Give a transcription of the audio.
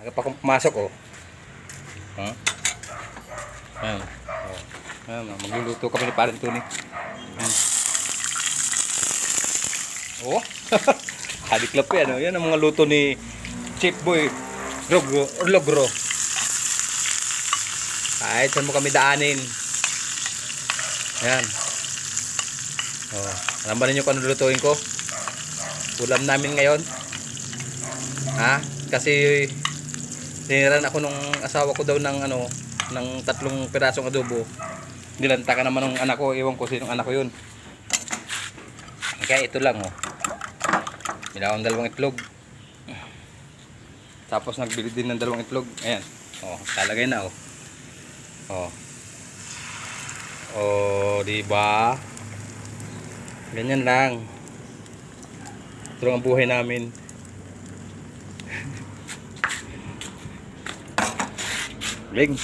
Aga pa akong pumasok, oh. Huh? Ayan. Oh. Ayan, magluluto kami ni Parang Tony. Ayan. Oh. Hadiklap yan, oh. Yan ang mga luto ni Chip Boy Logro. Logro. Kahit saan mo kami daanin. Ayan. Oh. Alam ba ninyo kung ano lutuin ko? Ulam namin ngayon. Ha? Kasi Tiniran ako nung asawa ko daw ng ano, ng tatlong pirasong adobo. Nilanta ka naman ng anak ko, ewan ko sinong anak ko yun. Kaya ito lang oh. Binawang dalawang itlog. Tapos nagbili din ng dalawang itlog. Ayan. Oh, talagay na oh. Oh. Oh, di ba? Ganyan lang. Ito ang buhay namin. Ling.